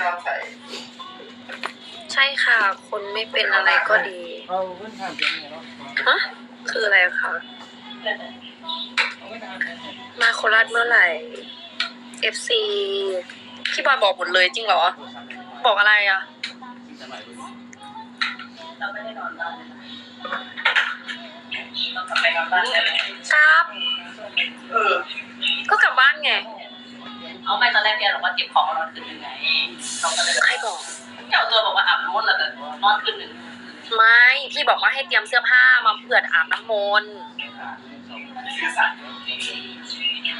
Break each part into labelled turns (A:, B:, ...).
A: นอนใส่
B: ใช่ค่ะ คนไม่เป็นอะไรก็ดี
C: เอาเงินทางเสียงเนี่ยเนาะ
B: ฮะ คืออะไรคะ มาโคราชเมื่อไหร่ FC พี่บอยบอกหมดเลยจริงเหรอ บอกอะไรอะ
D: เราไม่ได้นอนบ้านเรากลับไปนอนบ้านได้ไหม
B: ครับ
A: เออ
D: เอาไม่ตอนแรกเนี่ยเราว่าเก็บของมานอนคืนหนึ่งไงเราก็เลย
B: ใครบอก
D: เจ้าตัวบอกว่าอาบน้ำแล้วก็นอนคืนหนึ่ง
B: ไม่พี่บอกว่าให้เตรียมเสื้อผ้ามาเผื่ออาบน้ำมนต์
A: สื่อสาร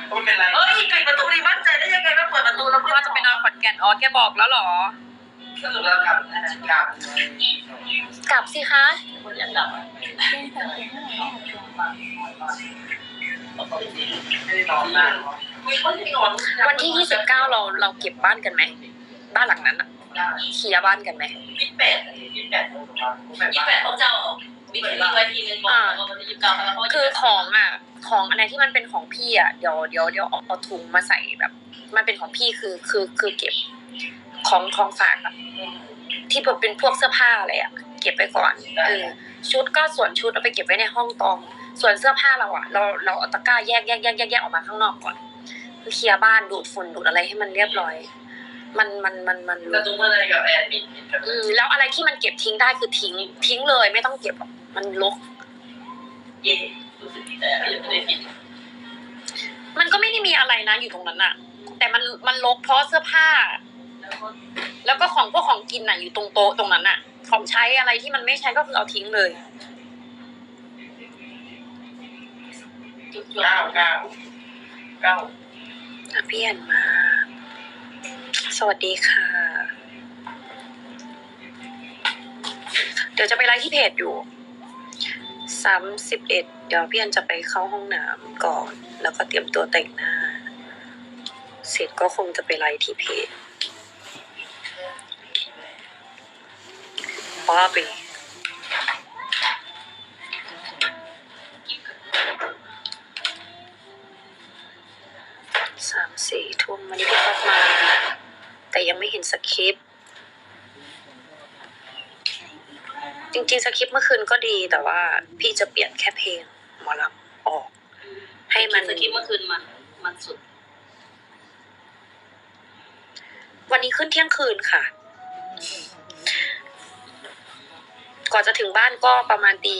A: ไม่เป็นไร
D: เฮ้ยปิดประตูดิมั่นใจได้ยังไงว่าเปิดประตูแล้ว
B: ว่าจะไปนอนขอนแก่นอ๋อแกบอกแล้วเหรอ
A: สรุปแล้วกลับกลับ
B: กลับสิคะ
D: คนอยากกลับ
A: ไม่ได้นอนนาน
D: มีคนที่นอน
B: วันที่29เราเราเก็บบ้านกันไหมบ้านหลังนั้นอะเคลียร์บ้านกันไหม
D: ยี่สิบแปดยี่สิบแปดยี่สิบแปดของเจ้ามีที่ไว้ทีนึงบอกว่าวันที่ยี่สิบเก้าแล้ว
B: คือของอะของอะไรที่มันเป็นของพี่อะเดี๋ยวเดี๋ยวเดี๋ยวเอาเอาถุงมาใส่แบบ มันเป็นของพี่คือคือคือเก็บของของฝากอะที่เป็นพวกเสื้อผ้าอะไรอะ เก็บไปก่อนเออชุดก็ส่วนชุดเอาไปเก็บไว้ในห้องตอง ส่วนเสื้อผ้าเราอะเราเราเอาตะกร้าแยกแยกแยกแยกแยกออกมาข้างนอกก่อนคือเคลียร์บ้านดูดฝุ่นดูดอะไรให้มันเรียบร้อย มันมันมันมัน
D: กระตุ้นอะไรกับแอดมิน
B: อืมแล้วอะไรที่มันเก็บทิ้งได้คือทิ้งทิ้งเลยไม่ต้องเก็บหรอกมันรก
D: เย่รู้สึกดีใจที่ยังไม่ได้กิน
B: มันก็ไม่ได้มีอะไรนะอยู่ตรงนั้นอะแต่มันมันรกเพราะเสื้อผ้า
D: แล้วก็
B: แล้วก็ของพวกของกินอะอยู่ตรงโต๊ะตรงนั้นอะของใช้อะไรที่มันไม่ใช้ก็คือเอาทิ้งเลย
D: จุด
A: เก้าเก้าเก้า
B: อะพี่อันมา สวัสดีค่ะ เดี๋ยวจะไปไลฟ์ที่เพจอยู่สามสิบเอ็ดเดี๋ยวพี่อันจะไปเข้าห้องน้ำก่อน แล้วก็เตรียมตัวแต่งหน้า เสร็จก็คงจะไปไลฟ์ที่เพจบ้าไปส วันนี้พี่ป๊อปมา แต่ยังไม่เห็นสคริปต์จริงๆสคริปต์เมื่อคืนก็ดีแต่ว่า พี่จะเปลี่ยนแค่เพลงหมอลำออก ให้มัน
D: สกิปต์เมื่อคืนมันมันสุด
B: วันนี้ขึ้นเที่ยงคืนค่ะ ก่อนจะถึงบ้านก็ประมาณตี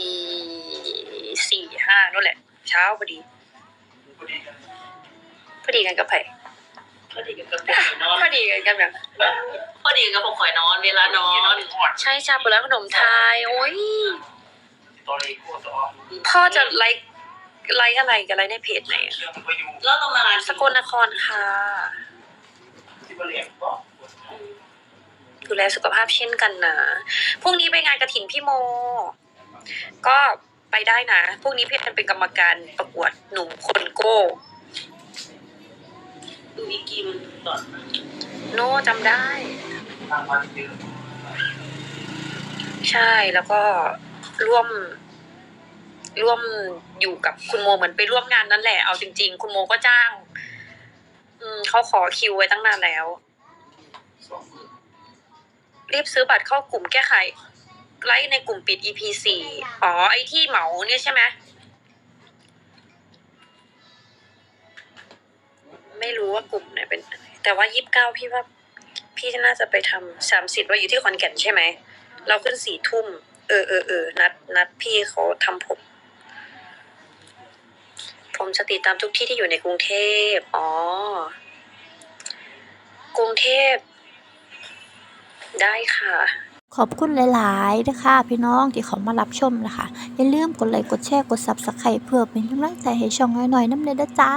B: สี่ห้านั่นแหละ เช้าพอดี
A: พอดีกัน
B: กันก็ไป
D: พอดีกับผมข่อยนอน
B: พอดีกันกันแบบ
D: พอดีกับผมข่อยนอนเวลานอน
B: ใช่ชาเปิดร้านขนมไทยโอ้ย
A: ตอนนี้กูต่อ
B: พ่อจะไลฟ์ไลฟ์อะไรกันไลฟ์ในเพจไหนอะ
A: เชื่อมันไปอยู่
D: แล้วเรามางาน
B: สกลนครค่ะ
A: ที่บริเวณก็
B: ดูแลสุขภาพเช่นกันนะพรุ่งนี้ไปงานกระถินพี่โม ก็ไปได้นะพรุ่งนี้พี่แอนเป็นกรรมการประกวดหนุ่มคนโก้
D: มีกิมตอน
B: โน่จำได้
A: ทางวันเดือน
B: ใช่แล้วก็ร่วม ร่วมอยู่กับคุณโมเหมือนไปร่วมงานนั่นแหละเอาจริง ๆ คุณโมก็จ้าง อืมเขาขอคิวไว้ตั้งนานแล้ว
A: สอง
B: รีบซื้อบัตรเข้ากลุ่มแก้ไขไลฟ์ในกลุ่มปิด EP สี่อ๋อไอที่เหมาเนี่ยใช่ไหม รู้ว่ากลุ่มไหนเป็นแต่ว่ายี่สิบเก้าพี่ว่าพี่น่าจะไปทำสามสิบว่าอยู่ที่ขอนแก่นใช่ไหม เราขึ้นสี่ทุ่ม เออเออเออนัด นัดพี่เขาทำผม ผมจะติตามทุกที่ที่อยู่ในกรุงเทพ อ๋อ กรุงเทพ ได้ค่ะ
E: ขอบคุณหลายๆนะคะพี่น้องที่เขามารับชมนะคะ อย่าลืมกดไลค์กดแชร์กด Subscribe เพื่อเป็นกำลังใจให้ช่องน้อยๆน้ำเนยเด้จ้า